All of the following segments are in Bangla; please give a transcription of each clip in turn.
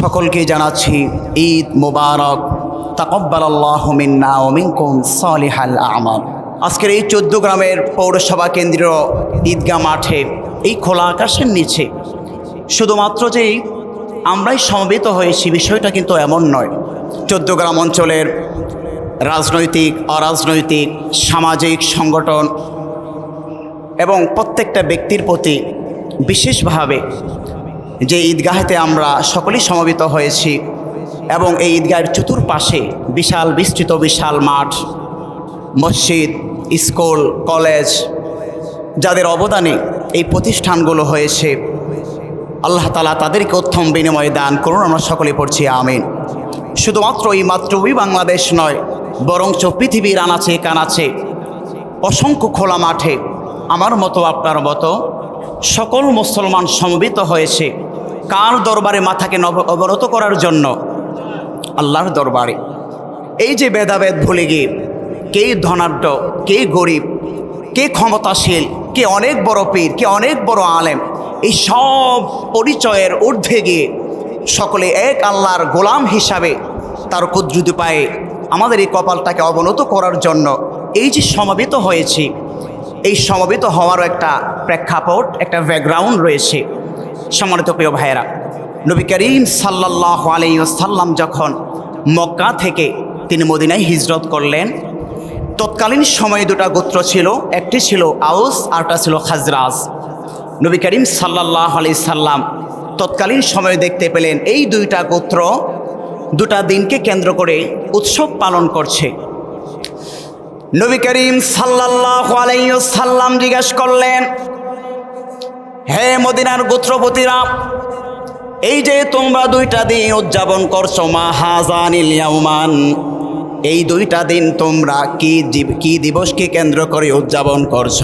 সকলকে জানাচ্ছি ঈদ মুবারক। তাকব্বাল আল্লাহ মিন্না ও মিনকুম সালিহাল আমাল। আজকের এই চোদ্দ গ্রামের পৌরসভা কেন্দ্রীয় ঈদগাহ মাঠে এই খোলা আকাশের নিচে শুধুমাত্র যেই আমরাই সমবেত হয়েছি বিষয়টা কিন্তু এমন নয়। চোদ্দ গ্রাম অঞ্চলের রাজনৈতিক, অরাজনৈতিক, সামাজিক সংগঠন এবং প্রত্যেকটা ব্যক্তির প্রতি বিশেষভাবে যে ঈদগাহেতে আমরা সকলেই সমবেত হয়েছি এবং এই ঈদগাহের চতুর্পাশে বিশাল বিস্তৃত বিশাল মাঠ, মসজিদ, স্কুল, কলেজ, যাদের অবদানে এই প্রতিষ্ঠানগুলো হয়েছে। আল্লাহ তালা তাদেরকে উত্তম বিনিময়ে দান করুন, আমরা সকলে পড়ছি, আমিন। শুধুমাত্র এই মাত্রই বাংলাদেশ নয়, বরঞ্চ পৃথিবীর আনাচে কানাচে, অসংখ্য খোলা মাঠে, আমার মতো, আপনার মতো, সকল মুসলমান সমবেত হয়েছে। কার দরবারে মাথাকে অবনত করার জন্য? আল্লাহর দরবারে। এই যে ভেদাভেদ ভুলে গিয়ে কে ধনাঢ্য, কে গরিব, কে ক্ষমতাশীল, কে অনেক বড় পীর, কে অনেক বড় আলেম, এই সব পরিচয়ের ঊর্ধ্বে গিয়ে সকলে এক আল্লাহর গোলাম হিসাবে তার কুদ্রুতি পায়ে আমাদের এই কপালটাকে অবনত করার জন্য এই যে সমাবেত হয়েছি, এই সমবেত হওয়ারও একটা প্রেক্ষাপট, একটা ব্যাকগ্রাউন্ড রয়েছে। সম্মানিত প্রিয় ভাইয়েরা, নবী করিম সাল্লাহ আলাইসাল্লাম যখন মক্কা থেকে তিনি মদিনায় হিজরত করলেন, তৎকালীন সময়ে দুটা গোত্র ছিল, একটি ছিল আউস আরটা ছিল খাজরাজ। নবী করিম সাল্লাহ আলি সাল্লাম তৎকালীন সময়ে দেখতে পেলেন এই দুইটা গোত্র দুটা দিনকে কেন্দ্র করে উৎসব পালন করছে। নবী করিম সাল্লাহ আলাইসাল্লাম জিজ্ঞাসা করলেন হে মদিনার গোত্রপতিরা, এই যে তোমরা দুইটা দিন উদযাপন করছ, মা ইয়াউমান, এই দুইটা দিন তোমরা কি কি দিবসকে কেন্দ্র করে উদযাপন করছ?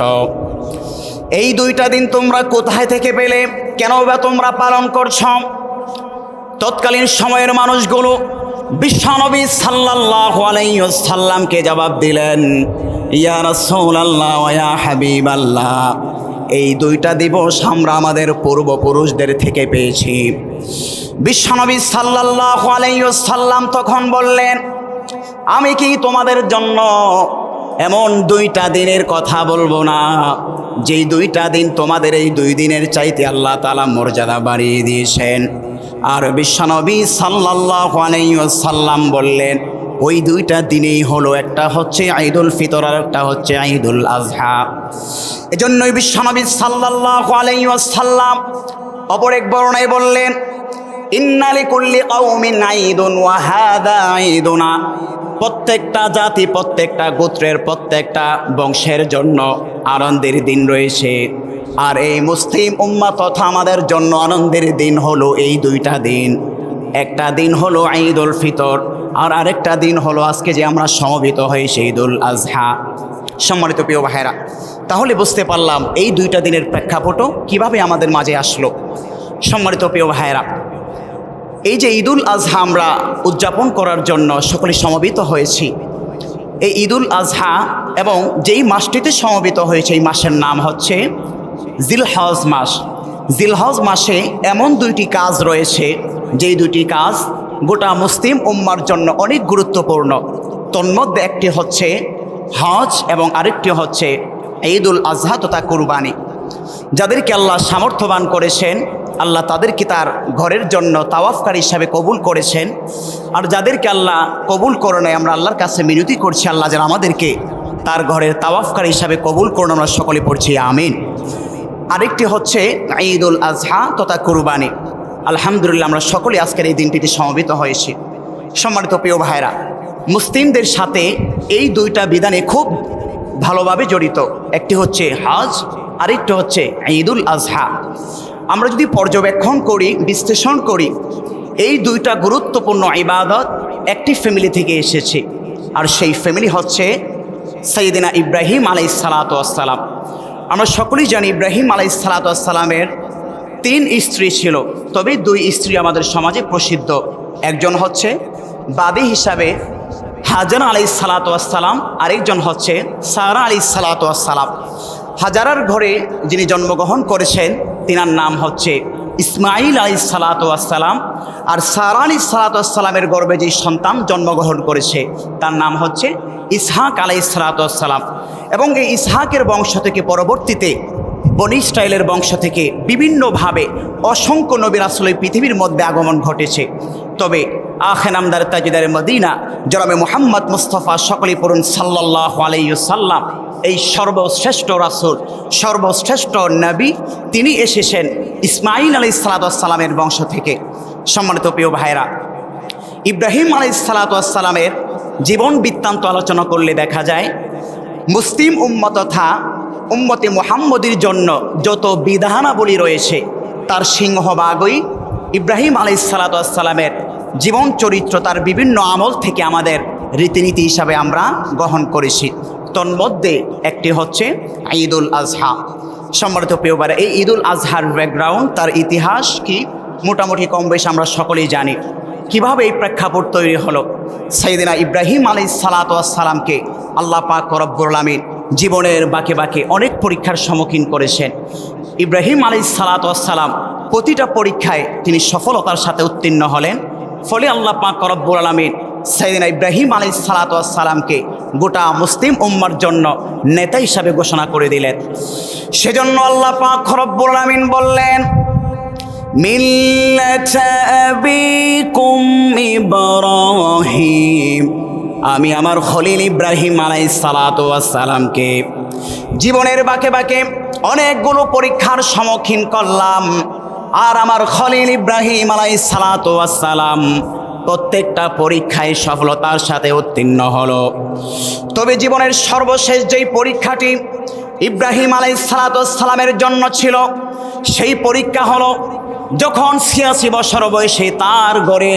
এই দুইটা দিন তোমরা কোথায় থেকে পেলে? কেন বা তোমরা পালন করছ? তৎকালীন সময়ের মানুষগুলো বিশ্বনবী সাল্লাহ আলাইসাল্লামকে জবাব দিলেন, ইয়া রাসূলাল্লাহ হাবিব হাবিবাল্লাহ। এই দুইটা দিবস আমরা আমাদের পূর্বপুরুষদের থেকে পেয়েছি। বিশ্বনবী সাল্লাহ আলাইসাল্লাম তখন বললেন, আমি কি তোমাদের জন্য এমন দুইটা দিনের কথা বলব না? যেই দুইটা দিন তোমাদের এই দুই দিনের চাইতে আল্লাহ তালা মর্যাদা বাড়িয়ে দিয়েছেন। আর বিশ্বনবী সাল্লাহ সাল্লাম বললেন ওই দুইটা দিনেই হলো, একটা হচ্ছে ঈদুল ফিতর আর একটা হচ্ছে ঈদুল আজহা। এজন্যই বিশ্বনবী সাল্লাহ সাল্লাম অপর এক বর্ণায় বললেন ইন্নালি কুল্লি কওমিন ঈদুন ওয়া হাদা ঈদুনা। প্রত্যেকটা জাতি, প্রত্যেকটা গোত্রের, প্রত্যেকটা বংশের জন্য আনন্দের দিন রয়েছে। আর এই মুসলিম উম্মা তথা আমাদের জন্য আনন্দের দিন হলো এই দুইটা দিন। একটা দিন হলো ঈদুল ফিতর আর আরেকটা দিন হলো আজকে যে আমরা সমবেত হয়েছি ঈদুল আজহা। সম্মানিত প্রিয় ভাইরা তাহলে বুঝতে পারলাম এই দুইটা দিনের প্রেক্ষাপটও কীভাবে আমাদের মাঝে আসলো। সম্মানিত প্রিয় ভাইরা এই যে ঈদুল আজহা আমরা উদযাপন করার জন্য সকলে সমবেত হয়েছি। এই ঈদুল আজহা এবং যেই মাসটিতে সমবেত হয়েছে এই মাসের নাম হচ্ছে জিলহজ মাস। জিলহজ মাসে এমন দুইটি কাজ রয়েছে, যেই দুটি কাজ গোটা মুসলিম উম্মার জন্য অনেক গুরুত্বপূর্ণ। তন্মধ্যে একটি হচ্ছে হজ এবং আরেকটি হচ্ছে ঈদুল আজহা তথা কুরবানি। যাদেরকে আল্লাহ সামর্থ্যবান করেছেন, আল্লাহ তাদেরকে তার ঘরের জন্য তাওয়াফকারী হিসাবে কবুল করেছেন। আর যাদেরকে আল্লাহ কবুল করে নেয় আমরা আল্লাহর কাছে মিনতি করছি, আল্লাহ যেন আমাদেরকে তার ঘরের তাওয়াফকারী হিসাবে কবুল করুন, আমরা সকলে পড়ছি, আমিন। আরেকটি হচ্ছে ঈদুল আজহা তথা কুরবানি। আলহামদুলিল্লাহ, আমরা সকলে আজকের এই দিনটিতে সমবেত হয়েছি। সম্মানিত প্রিয় ভাইরা মুসলিমদের সাথে এই দুইটা বিধানে খুব ভালোভাবে জড়িত। একটি হচ্ছে হজ, আরেকটি হচ্ছে ঈদুল আজহা। আমরা যদি পর্যবেক্ষণ করি, বিশ্লেষণ করি, এই দুইটা গুরুত্বপূর্ণ ইবাদত একটি ফ্যামিলি থেকে এসেছে। আর সেই ফ্যামিলি হচ্ছে সৈয়দিনা ইব্রাহিম আলাই সালাতাম আমরা সকলেই জানি ইব্রাহিম আলাই তিন স্ত্রী ছিল, তবে দুই স্ত্রী আমাদের সমাজে প্রসিদ্ধ। একজন হচ্ছে বাদী হিসাবে হাজার আলি সালাতাম আরেকজন হচ্ছে সারা আলি সালাতাম হাজারার ঘরে যিনি জন্মগ্রহণ করেছেন, তিনার নাম হচ্ছে ইসমাইল আলী সালাতাম আর সারা আলী সালাতামের গর্বে যে সন্তান জন্মগ্রহণ করেছে, তার নাম হচ্ছে ইসহাক আলাই সালাতাম এবং এই ইসহাকের বংশ থেকে পরবর্তীতে বনি ইসরায়েলের বংশ থেকে বিভিন্নভাবে অসংখ্য নবীর আসলে পৃথিবীর মধ্যে আগমন ঘটেছে। তবে আখে নামদার তাজিদার মদিনা জরামে মোহাম্মদ মুস্তফা সকলেই পড়ুন সাল্লাহ আলাইসাল্লাম এই সর্বশ্রেষ্ঠ রাসুল, সর্বশ্রেষ্ঠ নবী, তিনি এসেছেন ইসমাইল আলি সালাতামের বংশ থেকে। সম্মানিত প্রিয় ভাইরা ইব্রাহিম আলি সালাতামের জীবন বৃত্তান্ত আলোচনা করলে দেখা যায়, মুসলিম উম্মত তথা উম্মতে মোহাম্মদের জন্য যত বিধানাবলী রয়েছে, তার সিংহভাগই ইব্রাহিম আলি সালাতামের জীবন চরিত্র, তার বিভিন্ন আমল থেকে আমাদের রীতিনীতি হিসাবে আমরা গ্রহণ করেছি। তন্মধ্যে একটি হচ্ছে ঈদুল আজহা। সম্মানিত প্রিয়বার, এই ঈদুল আজহার ব্যাকগ্রাউন্ড তার ইতিহাস কি? মোটামুটি কম বেশি আমরা সকলেই জানি। কীভাবে এই প্রেক্ষাপট তৈরি হলো? সাইদিনা ইব্রাহিম আলী সালাতামকে আল্লাহ পাক রব্বুল আলমিন জীবনের বাকে বাকে অনেক পরীক্ষার সম্মুখীন করেছেন। ইব্রাহিম আলী সালাতাম প্রতিটা পরীক্ষায় তিনি সফলতার সাথে উত্তীর্ণ হলেন। ফলে আল্লাহ পাক রব্বুল আলমিন সাইদিনা ইব্রাহিম আলী সালাতামকে গোটা মুসলিম উম্মার জন্য নেতা হিসাবে ঘোষণা করে দিলেন। সেজন্য আল্লাহ পাক রব্বুল আলমিন বললেন, মিল্লাত আবিকুম ইব্রাহিম। আমি আমার খলিল ইব্রাহিম আলাই সালাতামকে জীবনের বাকে বাকে অনেকগুলো পরীক্ষার সম্মুখীন করলাম। আর আমার খলিল ইব্রাহিম আলাই সালাতাম প্রত্যেকটা পরীক্ষায় সফলতার সাথে উত্তীর্ণ হলো। তবে জীবনের সর্বশেষ যেই পরীক্ষাটি ইব্রাহিম আলাই সালাতামের জন্য ছিল, সেই পরীক্ষা হলো যখন ছিয়াশি বছর বয়সে তার গড়ে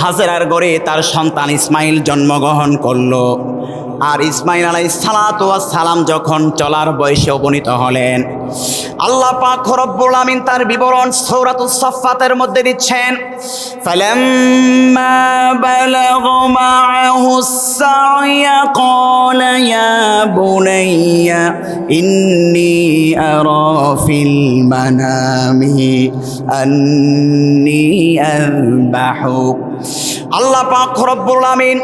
হাজেরার গড়ে তার সন্তান ইসমাইল জন্মগ্রহণ করল। আর ইসমাইল আলাই সালাত সালাম যখন চলার বয়সে উপনীত হলেন, আল্লাহ পাক রব্বুল আমিন তার বিবরণ সৌরাত সফাতের মধ্যে দিচ্ছেন, ফালাম্মা বালাগ মাআহু আল্লাহ পাক রব্বুল আমিন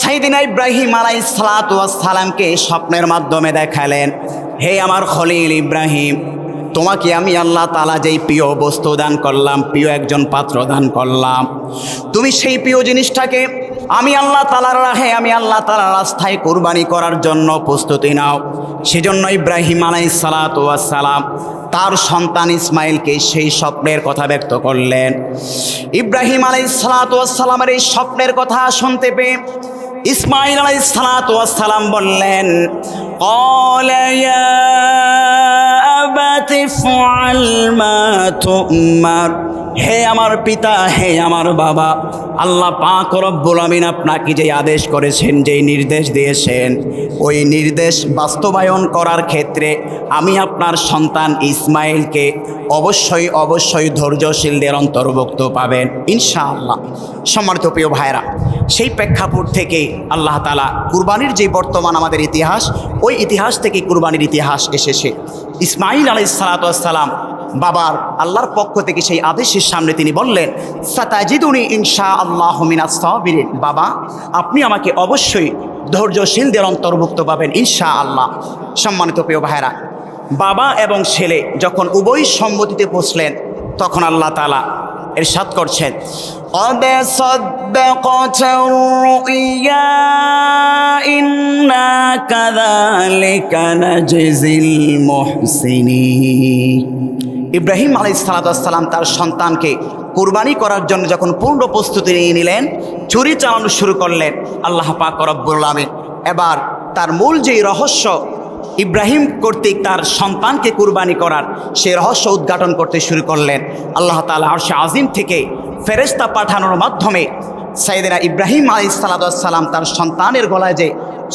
সাইদিনা ইব্রাহিম আলাই সালাতামকে স্বপ্নের মাধ্যমে দেখালেন, হে আমার খলিল ইব্রাহিম, তোমাকে আমি আল্লাহ তালা যেই প্রিয় বস্তু দান করলাম, প্রিয় একজন পাত্র দান করলাম, তুমি সেই প্রিয় জিনিসটাকে আমি আল্লাহ তালার রাহে, আমি আল্লাহ তালার রাস্তায় কোরবানি করার জন্য প্রস্তুতি নাও। সেজন্য ইব্রাহিম আলাই সালাম তার সন্তান ইসমাইলকে সেই স্বপ্নের কথা ব্যক্ত করলেন। ইব্রাহিম আলাই সালাতামের এই স্বপ্নের কথা শুনতে পেয়ে ইসমাইল আলাই সালাতাম বললেন অলায়া হে আমার পিতা, হে আমার বাবা, আল্লাহ পা করব্বুল আমিন আপনাকে যে আদেশ করেছেন, যেই নির্দেশ দিয়েছেন, ওই নির্দেশ বাস্তবায়ন করার ক্ষেত্রে আমি আপনার সন্তান ইসমাইলকে অবশ্যই অবশ্যই ধৈর্যশীলদের অন্তর্ভুক্ত পাবেন, ইনশাআল্লাহ। সমর্থ প্রিয় ভাইরা সেই প্রেক্ষাপট থেকে আল্লাহ তালা কুরবানির যে বর্তমান আমাদের ইতিহাস, ওই ইতিহাস থেকে কুরবানির ইতিহাস এসেছে। ইসমাইল আলাই সালাতাম বাবার আল্লাহর পক্ষ থেকে সেই আদেশের সামনে তিনি বললেন সাতাজিদুনি ইনশা আল্লাহ মিনাস্তাবিরিন বাবা আপনি আমাকে অবশ্যই ধৈর্যশীলদের অন্তর্ভুক্ত পাবেন ইনশা আল্লাহ সম্মানিত প্রিয় ভাইরা বাবা এবং ছেলে যখন উভয় সম্মতিতে পৌঁছলেন তখন আল্লাহ তালা এর সাত করছেন قد صدقت الرؤيا إنا كذلك نجزي المحسنين ইব্রাহিম আলী সালাতাম তার সন্তানকে কুরবানি করার জন্য যখন পূর্ণ প্রস্তুতি নিয়ে নিলেন চুরি চালানো শুরু করলেন। আল্লাহ পাক রব্বুল আমিন এবার তার মূল যেই রহস্য ইব্রাহিম কর্তৃক তার সন্তানকে কুরবানি করার সে রহস্য উদ্ঘাটন করতে শুরু করলেন। আল্লাহ তালা আরশে আজিম থেকে ফেরেস্তা পাঠানোর মাধ্যমে সাইদেরা ইব্রাহিম আলী সালাতাম তার সন্তানের গলায় যে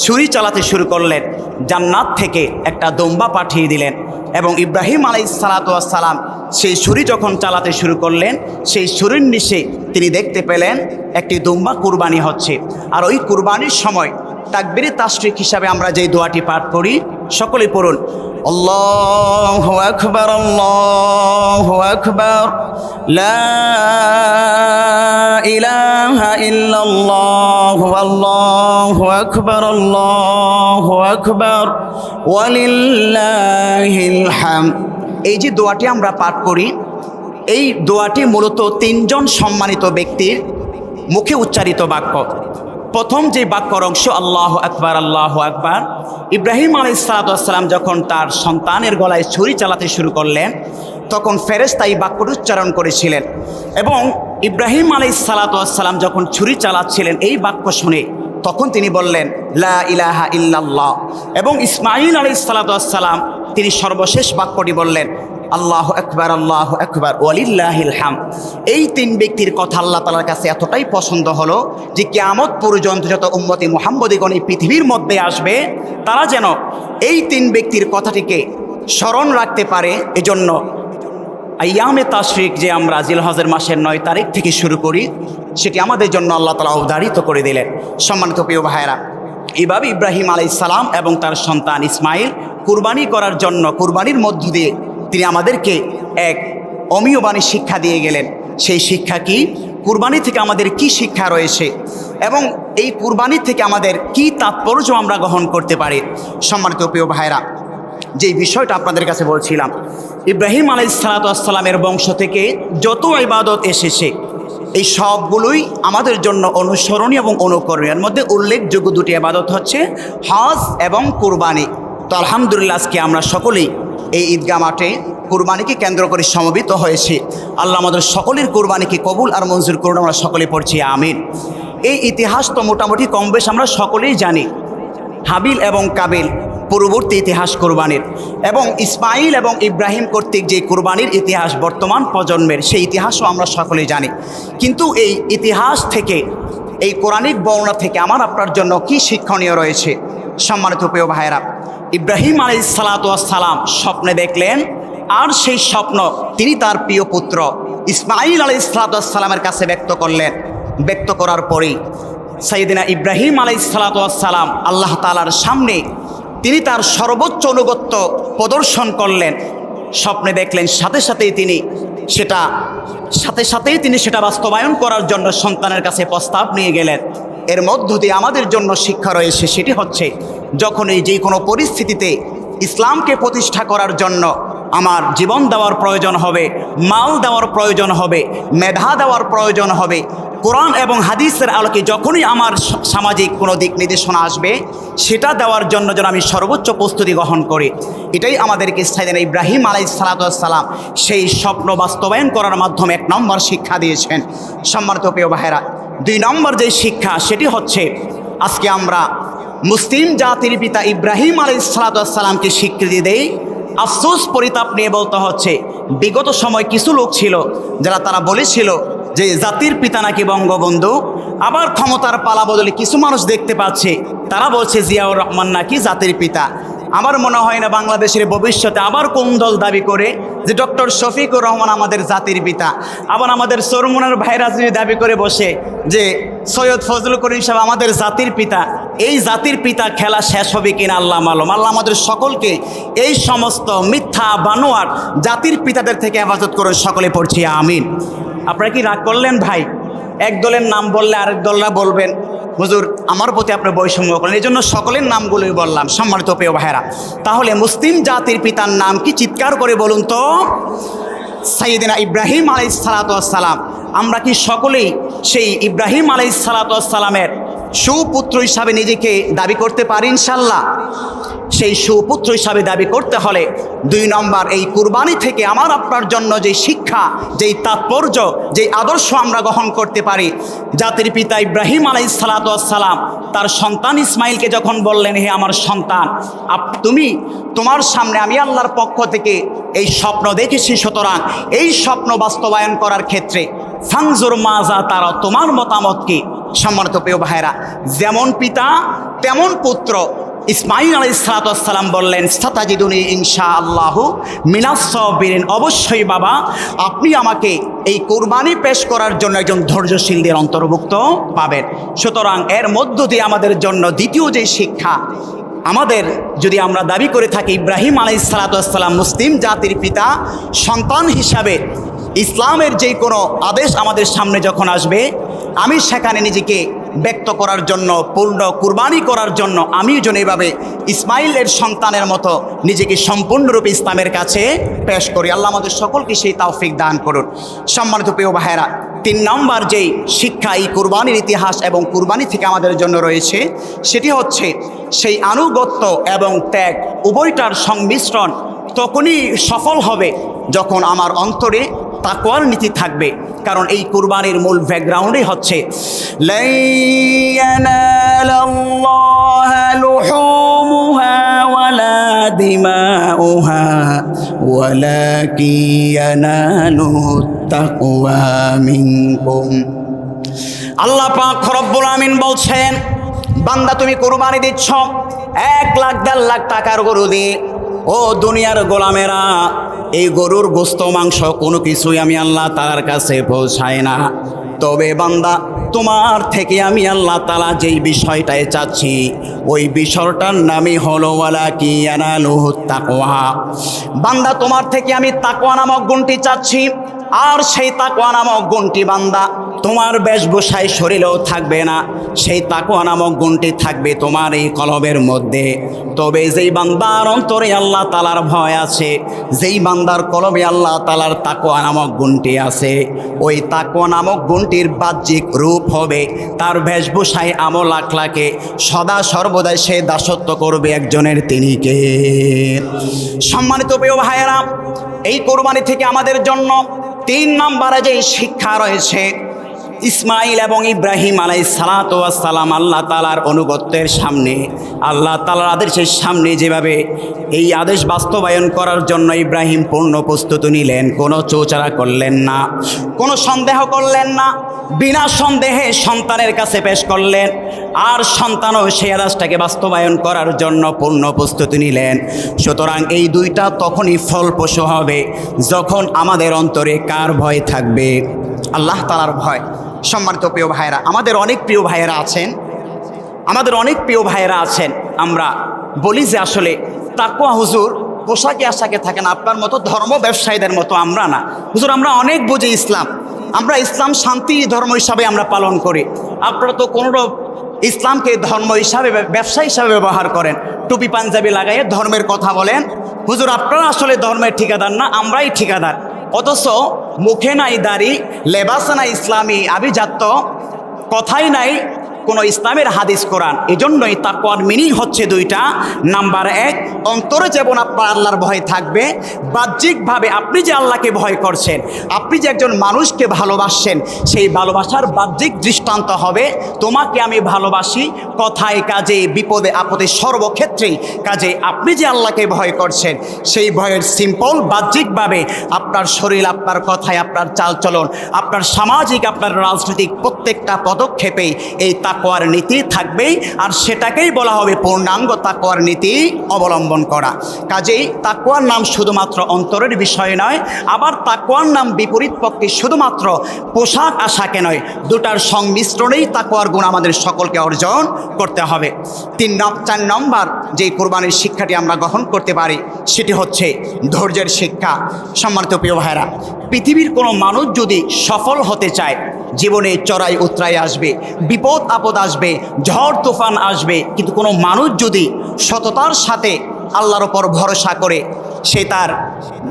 ছুরি চালাতে শুরু করলেন, জান্নাত থেকে একটা দম্বা পাঠিয়ে দিলেন। এবং ইব্রাহিম আলাই সালাতাম সেই ছুরি যখন চালাতে শুরু করলেন, সেই ছুরির নিচে তিনি দেখতে পেলেন একটি দুম্বা কুরবানি হচ্ছে। আর ওই কুরবানির সময় তাকবিরে তাশ্রিক হিসাবে আমরা যেই দোয়াটি পাঠ করি, সকলে পড়ুন। আল্লাহ আকবর আল্লাহ আকবর। আল্লাহ আকবর আল্লাহ আকবর। ওয়ালিল্লাহিলহাম এই যে দোয়াটি আমরা পাঠ করি, এই দোয়াটি মূলত তিনজন সম্মানিত ব্যক্তির মুখে উচ্চারিত বাক্য। প্রথম যে বাক্যর অংশ, আল্লাহ আকবার আল্লাহ আকবার, ইব্রাহিম আলাইসালাম যখন তার সন্তানের গলায় ছুরি চালাতে শুরু করলেন, তখন ফেরেস্তা এই বাক্যটি উচ্চারণ করেছিলেন এবং ইব্রাহিম আলাইসালাম যখন ছুরি চালাচ্ছিলেন এই বাক্য শুনে, তখন তিনি বললেন, লা ইলাহা ইল্লাল্লাহ এবং ইসমাইল আলাইসালাম তিনি সর্বশেষ বাক্যটি বললেন আল্লাহ একবার আল্লাহ আকবার, ওয়ালিল্লাহিল এই তিন ব্যক্তির কথা আল্লাহ তালার কাছে এতটাই পছন্দ হলো যে কেয়ামত পর্যন্ত যত উম্মতি মোহাম্মদীগণ এই পৃথিবীর মধ্যে আসবে, তারা যেন এই তিন ব্যক্তির কথাটিকে স্মরণ রাখতে পারে। এজন্য আয়ামে তাশরিক যে আমরা জিলহজের মাসের নয় তারিখ থেকে শুরু করি, সেটি আমাদের জন্য আল্লাহ তালা অবধারিত করে দিলেন। সম্মানিত প্রিয় ভাইয়েরা, এভাবে ইব্রাহিম আলাই সালাম এবং তার সন্তান ইসমাইল কুরবানি করার জন্য কুরবানির মধ্য দিয়ে তিনি আমাদেরকে এক অমীয় বাণী শিক্ষা দিয়ে গেলেন। সেই শিক্ষা কি? কুরবানি থেকে আমাদের কি শিক্ষা রয়েছে? এবং এই কুরবানি থেকে আমাদের কি তাৎপর্য আমরা গ্রহণ করতে পারি? সম্মানিত প্রিয় ভাইরা যেই বিষয়টা আপনাদের কাছে বলছিলাম, ইব্রাহিম আলাই সালাতামের বংশ থেকে যত ইবাদত এসেছে, এই সবগুলোই আমাদের জন্য অনুসরণীয় এবং অনুকরণীয়ের মধ্যে উল্লেখযোগ্য দুটি আবাদত হচ্ছে হজ এবং কুরবানি। তো আলহামদুলিল্লাহ, আজকে আমরা সকলেই এই ঈদগাহ মাঠে কুরবানিকে কেন্দ্র করে সমবেত হয়েছে। আল্লাহ আমাদের সকলের কুরবানিকে কবুল আর মঞ্জুর করুন, আমরা সকলে পড়ছি, আমিন। এই ইতিহাস তো মোটামুটি কম বেশ আমরা সকলেই জানি। হাবিল এবং কাবিল পূর্ববর্তী ইতিহাস কোরবানির এবং ইসমাইল এবং ইব্রাহিম কর্তৃক যে কোরবানির ইতিহাস বর্তমান প্রজন্মের, সেই ইতিহাসও আমরা সকলেই জানি। কিন্তু এই ইতিহাস থেকে, এই কোরআনিক বর্ণনা থেকে আমার আপনার জন্য কি শিক্ষণীয় রয়েছে? সম্মানিত প্রিয় ভাইয়েরা ইব্রাহিম আলাই সালাতাম স্বপ্নে দেখলেন, আর সেই স্বপ্ন তিনি তার প্রিয় পুত্র ইসমাইল আলাই সালাতামের কাছে ব্যক্ত করলেন। ব্যক্ত করার পরেই সাইদিনা ইব্রাহিম আলাই সালাতাম আল্লাহ তালার সামনে তিনি তার সর্বোচ্চ অনুগত্য প্রদর্শন করলেন। স্বপ্নে দেখলেন, সাথে সাথেই তিনি সেটা, সাথে সাথেই তিনি সেটা বাস্তবায়ন করার জন্য সন্তানের কাছে প্রস্তাব নিয়ে গেলেন। এর মধ্য দিয়ে আমাদের জন্য শিক্ষা রয়েছে, সেটি হচ্ছে যখন এই যে কোনো পরিস্থিতিতে ইসলামকে প্রতিষ্ঠা করার জন্য আমার জীবন দেওয়ার প্রয়োজন হবে, মাল দেওয়ার প্রয়োজন হবে, মেধা দেওয়ার প্রয়োজন হবে, কোরআন এবং হাদিসের আলোকে যখনই আমার সামাজিক কোনো দিক নির্দেশনা আসবে, সেটা দেওয়ার জন্য যেন আমি সর্বোচ্চ প্রস্তুতি গ্রহণ করি। এটাই আমাদেরকে সাইদিন ইব্রাহিম আলাই সালাতাম সেই স্বপ্ন বাস্তবায়ন করার মাধ্যমে এক নম্বর শিক্ষা দিয়েছেন। সম্মানিত প্রিয় ভাইরা দুই নম্বর যে শিক্ষা, সেটি হচ্ছে আজকে আমরা মুসলিম জাতির পিতা ইব্রাহিম আলাই সালাতামকে স্বীকৃতি দেই। আফসোস পরিতাপ নিয়ে বলতে হচ্ছে, বিগত সময় কিছু লোক ছিল যারা তারা বলেছিল যে জাতির পিতা নাকি বঙ্গবন্ধু, আবার ক্ষমতার পালা বদলে কিছু মানুষ দেখতে পাচ্ছে। তারা বলছে, জিয়াউর রহমান নাকি জাতির পিতা? আমার মনে হয় না বাংলাদেশের ভবিষ্যতে আবার কোন দল দাবি করে যে ডক্টর শফিকুর রহমান আমাদের জাতির পিতা। আবার আমাদের সরমুনার ভাইরাস দাবি করে বসে যে সৈয়দ ফজলুল করিম সাহেব আমাদের জাতির পিতা এই জাতির পিতা খেলা শেষ হবে কিনা আল্লাহ মালুম। আল্লাহ আমাদের সকলকে এই সমস্ত মিথ্যা বানোয়ার জাতির পিতাদের থেকে হেফাজত করে সকলে পড়ছি, আমিন। আপনারা কি রাগ করলেন ভাই? এক দলের নাম বললে আরেক দলরা বলবেন। হুজুর, আমার প্রতি আপনার বৈষম্য করলেন এই জন্য সকলের নামগুলোই বললাম, সম্মানিত প্রিয় ভাইরা তাহলে মুসলিম জাতির পিতার নাম কি চিৎকার করে বলুন তো? সাইদিনা ইব্রাহিম আলাই সালাতাম আমরা কি সকলেই সেই ইব্রাহিম আলাই সালাতামের সুপুত্র হিসাবে নিজেকে দাবি করতে পারি, ইনশাল্লাহ। সেই সুপুত্র হিসাবে দাবি করতে হলে দুই নম্বর, এই কুরবানি থেকে আমার আপনার জন্য যে শিক্ষা, যেই তাৎপর্য, যেই আদর্শ আমরা গ্রহণ করতে পারি, জাতির পিতা ইব্রাহিম আলাই সালাতাম তার সন্তান ইসমাইলকে যখন বললেন, হে আমার সন্তান, আপ- তুমি, তোমার সামনে আমি আল্লাহর পক্ষ থেকে এই স্বপ্ন দেখেছি, সুতরাং এই স্বপ্ন বাস্তবায়ন করার ক্ষেত্রে ফাংজুর মাজা তারা তোমার মতামত কি? সম্মানিত প্রিয় ভাইরা যেমন পিতা, তেমন পুত্র ইসমাইল আলাই সালাতাম বললেন, সাতাজিদুনি ইনশা আল্লাহ মিনাসবিরিন অবশ্যই বাবা, আপনি আমাকে এই কোরবানি পেশ করার জন্য একজন ধৈর্যশীলদের অন্তর্ভুক্ত পাবেন। সুতরাং এর মধ্য দিয়ে আমাদের জন্য দ্বিতীয় যে শিক্ষা, আমাদের যদি আমরা দাবি করে থাকি, ইব্রাহিম আলাই সালাতাম মুসলিম জাতির পিতা, সন্তান হিসাবে ইসলামের যে কোনো আদেশ আমাদের সামনে যখন আসবে আমি সেখানে নিজেকে ব্যক্ত করার জন্য, পূর্ণ কুরবানি করার জন্য, আমিও যেন এইভাবে ইসমাইলের সন্তানের মতো নিজেকে সম্পূর্ণরূপে ইসলামের কাছে পেশ করি। আল্লাহ আমাদের সকলকে সেই তাওফিক দান করুন। সম্মানিত প্রিয় ভাইয়েরা, তিন নম্বর যেই শিক্ষা, এই কুরবানির ইতিহাস এবং কুরবানি থেকে আমাদের জন্য রয়েছে, সেটি হচ্ছে সেই আনুগত্য এবং ত্যাগ, উভয়টার সংমিশ্রণ তখনই সফল হবে যখন আমার অন্তরে তাকওয়ার নীতি থাকবে। কারণ এই কুরবানির মূল ব্যাকগ্রাউন্ডই হচ্ছে "লাই ইয়ানালাল্লাহা লুহুমুহা ওয়ালা দিমাউহা ওয়ালাকিন ইয়ানালুহু তাকওয়া মিনকুম। আল্লাহ পাক রব্বুল আমিন বলছেন, বান্দা তুমি কোরবানি দিচ্ছ, এক লাখ দেড় লাখ টাকার গরু দিয়ে। ও দুনিয়ার গোলামেরা এই গরুর গোস্ত, মাংস কোনো কিছুই আমি আল্লাহ তালার কাছে পৌঁছায় না। তবে বান্দা, তোমার থেকে আমি আল্লাহ তালা যেই বিষয়টায় চাচ্ছি, ওই বিষয়টার নামই হলো ওয়ালা কি তাকোয়া বান্দা, তোমার থেকে আমি তাকোয়া নামক গুণটি চাচ্ছি, আর সেই তাকোয়া নামক গুণটি বান্দা তোমার বেশভূষায় শরীরেও থাকবে না, সেই তাকোয়া নামক গুণটি থাকবে তোমার এই কলবের মধ্যে। তবে যেই বান্দার অন্তরে আল্লাহ তালার ভয় আছে, যেই বান্দার কলবে আল্লাহ তালার তাকোয়া নামক গুণটি আছে, ওই তাকোয়া নামক গুণটির বাহ্যিক রূপ হবে তার বেশভূষায় আমল আখলাকে সদা সর্বদাই সে দাসত্ব করবে একজনের তিনি কে। সম্মানিত প্রিয় ভাইয়েরা, এই কোরবানি থেকে আমাদের জন্য তিন নম্বরে যে শিক্ষা রয়েছে ইসমাইল এবং ইব্রাহিম আলাই সালাতাম আল্লাহ তালার অনুগত্যের সামনে, আল্লাহ তালার আদেশের সামনে যেভাবে এই আদেশ বাস্তবায়ন করার জন্য ইব্রাহিম পূর্ণ প্রস্তুতি নিলেন, কোনো চৌচারা করলেন না, কোনো সন্দেহ করলেন না, বিনা সন্দেহে সন্তানের কাছে পেশ করলেন। আর সন্তানও সেই আদেশটাকে বাস্তবায়ন করার জন্য পূর্ণ প্রস্তুতি নিলেন। সুতরাং এই দুইটা তখনই ফলপ্রসূ হবে, যখন আমাদের অন্তরে কার ভয় থাকবে? আল্লাহ তালার ভয়। সম্মানিত প্রিয় ভাইয়েরা, আমাদের অনেক প্রিয় ভাইয়েরা আছেন। আমাদের অনেক প্রিয় ভাইয়েরা আছেন। আমরা বলি যে আসলে তাকুয়া হুজুর পোশাকে আশাকে থাকেন আপনার মতো ধর্ম ব্যবসায়ীদের মতো আমরা না। হুজুর, আমরা অনেক বুঝি ইসলাম। আমরা ইসলাম শান্তি ধর্ম হিসাবে আমরা পালন করি। আপনারা তো কোনো ইসলামকে ধর্ম হিসাবে, ব্যবসা হিসাবে ব্যবহার করেন। টুপি, পাঞ্জাবি লাগাইয়ে ধর্মের কথা বলেন। হুজুর, আপনারা আসলে ধর্মের ঠিকাদার না, আমরাই ঠিকাদার। অথচ মুখে নাই দাড়ি, লেবাস নাই ইসলামী আভিজাত্য, কথাই নাই কোনো ইসলামের হাদিস, কোরআন। এজন্যই তাকওয়ার মিনিং হচ্ছে দুইটা। নাম্বার এক, অন্তরে যেমন আপনার আল্লাহর ভয় থাকবে, বাহ্যিকভাবে আপনি যে আল্লাহকে ভয় করছেন, আপনি যে একজন মানুষকে ভালোবাসছেন, সেই ভালোবাসার বাহ্যিক দৃষ্টান্ত হবে, তোমাকে আমি ভালোবাসি, কথায় কাজে, বিপদে, আপদে, সর্বক্ষেত্রেই কাজে আপনি যে আল্লাহকে ভয় করছেন, সেই ভয়ের সিম্পল বাহ্যিকভাবে আপনার শরীর, আপনার কথায়, আপনার চালচলন, আপনার সামাজিক, আপনার রাজনৈতিক প্রত্যেকটা পদক্ষেপেই এই তাকোয়ার নীতি থাকবেই, আর সেটাকেই বলা হবে পূর্ণাঙ্গ তাকোয়ার নীতি অবলম্বন করা। কাজেই তাকোয়ার নাম শুধুমাত্র অন্তরের বিষয় নয়, আবার তাকোয়ার নাম বিপরীত পক্ষে শুধুমাত্র পোশাক আশাকে নয়, দুটার সংমিশ্রণেই তাকোয়ার গুণ আমাদের সকলকে অর্জন করতে হবে। তিন চার নম্বর যে কোরবানির শিক্ষাটি আমরা গ্রহণ করতে পারি, সেটি হচ্ছে ধৈর্যের শিক্ষা। সম্মানিত প্রিয় ভাইরা পৃথিবীর কোনো মানুষ যদি সফল হতে চায়, জীবনে চড়াই উতরাই আসবে, বিপদ আপদ আসবে, ঝড় তুফান আসবে, কিন্তু কোনো মানুষ যদি সততার সাথে আল্লাহর ওপর ভরসা করে সে তার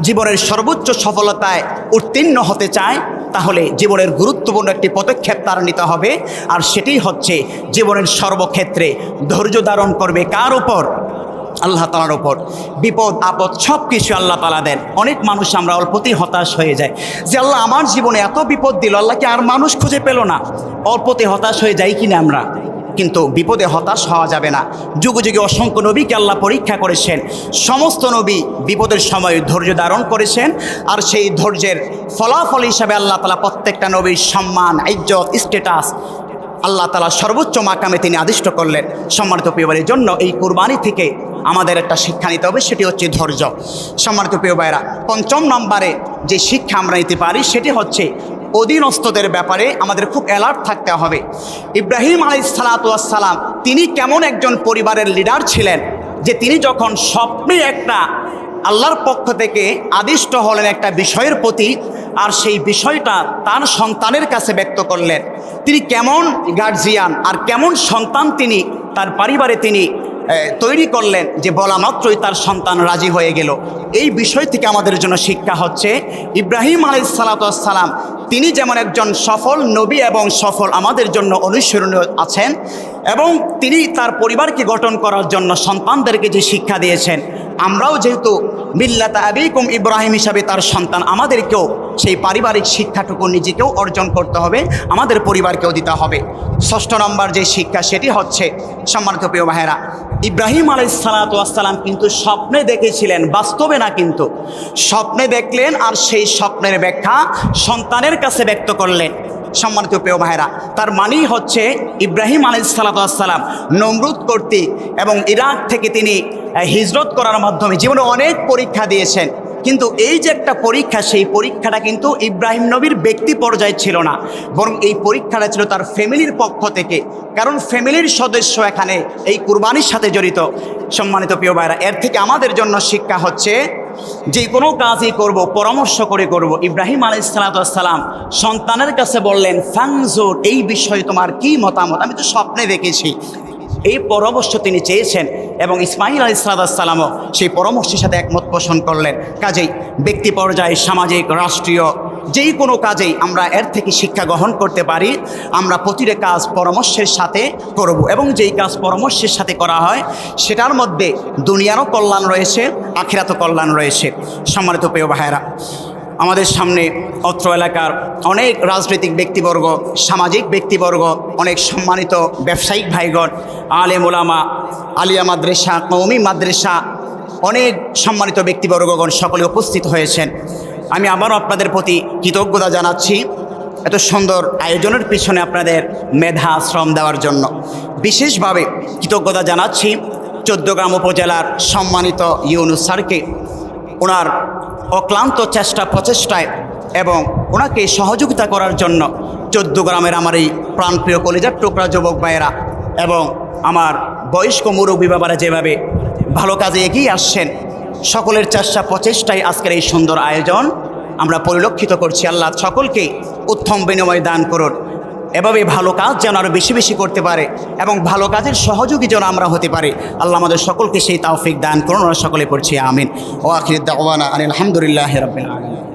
জীবনের সর্বোচ্চ সফলতায় উত্তীর্ণ হতে চায়, তাহলে জীবনের গুরুত্বপূর্ণ একটি পদক্ষেপ তার নিতে হবে। আর সেটি হচ্ছে, জীবনের সর্বক্ষেত্রে ধৈর্য ধারণ করবে কার উপর? আল্লাহ তালার ওপর বিপদ, আপদ সব কিছু আল্লাহ তালা দেন। অনেক মানুষ আমরা অল্পতেই হতাশ হয়ে যায় যে আল্লাহ আমার জীবনে এত বিপদ দিল আল্লাহকে আর মানুষ খুঁজে পেল না? অল্পতে হতাশ হয়ে যাই কিনা আমরা? কিন্তু বিপদে হতাশ হওয়া যাবে না। যুগে যুগে অসংখ্য নবীকে আল্লাহ পরীক্ষা করেছেন। সমস্ত নবী বিপদের সময় ধৈর্য ধারণ করেছেন। আর সেই ধৈর্যের ফলাফল হিসাবে আল্লাহ তালা প্রত্যেকটা নবীর সম্মান, ইজ্জত স্ট্যাটাস আল্লাহ তালা সর্বোচ্চ মাকামে তিনি আদিষ্ট করলেন। সম্মানিত প্রিয়বারের জন্য এই কুরবানি থেকে আমাদের একটা শিক্ষা নিতে হবে, সেটি হচ্ছে ধৈর্য। সম্মানিত প্রিয় পঞ্চম নম্বরে যে শিক্ষা আমরা নিতে পারি, সেটি হচ্ছে অধীনস্থদের ব্যাপারে আমাদের খুব অ্যালার্ট থাকতে হবে। ইব্রাহিম আলাই সালাতাম তিনি কেমন একজন পরিবারের লিডার ছিলেন? যে তিনি যখন স্বপ্নে একটা আল্লাহর পক্ষ থেকে আদিষ্ট হলেন একটা বিষয়ের প্রতি, আর সেই বিষয়টা তার সন্তানের কাছে ব্যক্ত করলেন। তিনি কেমন গার্জিয়ান আর কেমন সন্তান তিনি, তার পরিবারে তিনি তৈরি করলেন যে বলা মাত্রই তার সন্তান রাজি হয়ে গেল। এই বিষয় থেকে আমাদের জন্য শিক্ষা হচ্ছে, ইব্রাহিম আলাইসালাতাম তিনি যেমন একজন সফল নবী এবং সফল আমাদের জন্য অনুসরণীয় আছেন, এবং তিনি তার পরিবারকে গঠন করার জন্য সন্তানদেরকে যে শিক্ষা দিয়েছেন আমরাও যেহেতু মিল্লাতা আবিকুম ইব্রাহিম হিসাবে তার সন্তান, আমাদেরকেও সেই পারিবারিক শিক্ষাটুকু নিজেকেও অর্জন করতে হবে, আমাদের পরিবারকেও দিতে হবে। ষষ্ঠ নম্বর যে শিক্ষা, সেটি হচ্ছে, সম্মানিত প্রিয় ভাইয়েরা, ইব্রাহিম আলাই সালাতাম কিন্তু স্বপ্নে দেখেছিলেন, বাস্তবে না কিন্তু। স্বপ্নে দেখলেন আর সেই স্বপ্নের ব্যাখ্যা সন্তানের কাছে ব্যক্ত করলেন। সম্মানিত প্রিয় ভাইরা, তার মানেই হচ্ছে ইব্রাহিম আলাই সালাতাম নমরুদ কর্তৃক এবং ইরাক থেকে তিনি হিজরত করার মাধ্যমে জীবনে অনেক পরীক্ষা দিয়েছেন। কিন্তু এই যে একটা পরীক্ষা, সেই পরীক্ষাটা কিন্তু ইব্রাহিম নবীর ব্যক্তি পর্যায়ে ছিল না। বরং এই পরীক্ষাটা ছিল তার ফ্যামিলির পক্ষ থেকে। কারণ ফ্যামিলির সদস্য এখানে এই কুরবানির সাথে জড়িত। সম্মানিত প্রিয় ভাইরা, এর থেকে আমাদের জন্য শিক্ষা হচ্ছে যে কোনো কাজই করব, পরামর্শ করে করব। ইব্রাহিম আলাইসালাম সন্তানের কাছে বললেন ফাংজোর এই বিষয়ে তোমার কি মতামত? আমি তো স্বপ্নে দেখেছি। এই পরামর্শ তিনি চেয়েছেন এবং ইসমাইল আলী সালাদামও সেই পরামর্শের সাথে একমত পোষণ করলেন। কাজেই ব্যক্তি পর্যায়ে, সামাজিক, রাষ্ট্রীয় যেই কোনো কাজেই আমরা এর থেকে শিক্ষা গ্রহণ করতে পারি, আমরা প্রতিটা কাজ পরামর্শের সাথে করব এবং যেই কাজ পরামর্শের সাথে করা হয়, সেটার মধ্যে দুনিয়ারও কল্যাণ রয়েছে, আখিরাতও কল্যাণ রয়েছে। সম্মানিত প্রিয় ভাইয়েরা আমাদের সামনে অত্র এলাকার অনেক রাজনৈতিক ব্যক্তিবর্গ, সামাজিক ব্যক্তিবর্গ, অনেক সম্মানিত ব্যবসায়িক ভাইগণ আলে ওলামা, আলিয়া মাদ্রেসা কৌমি মাদ্রেসা, অনেক সম্মানিত ব্যক্তিবর্গগণ সকলে উপস্থিত হয়েছেন। আমি আবারও আপনাদের প্রতি কৃতজ্ঞতা জানাচ্ছি এত সুন্দর আয়োজনের পিছনে আপনাদের মেধা, শ্রম দেওয়ার জন্য। বিশেষভাবে কৃতজ্ঞতা জানাচ্ছি চোদ্দগ্রাম উপজেলার সম্মানিত ইউনুস স্যারকে। ওনার অক্লান্ত চেষ্টা প্রচেষ্টায় এবং ওনাকে সহযোগিতা করার জন্য চোদ্দ গ্রামের আমার এই প্রাণপ্রিয় কলেজার টুকরা যুবক ভাইয়েরা এবং আমার বয়স্ক মুরব্বী বাবারা যেভাবে ভালো কাজে এগিয়ে আসছেন, সকলের চেষ্টা প্রচেষ্টায় আজকের এই সুন্দর আয়োজন আমরা পরিলক্ষিত করছি। আল্লাহ সকলকে উত্তম বিনিময় দান করুন। এভাবে ভালো কাজ যেন আরও বেশি বেশি করতে পারে এবং ভালো কাজের সহযোগী যেন আমরা হতে পারি। আল্লাহ আমাদের সকলকে সেই তাওফিক দান করুন। ওরা সকলে পড়ছি আমিন। ও আখির দাওয়ানা আনিল আলহামদুলিল্লাহ রবিন আলম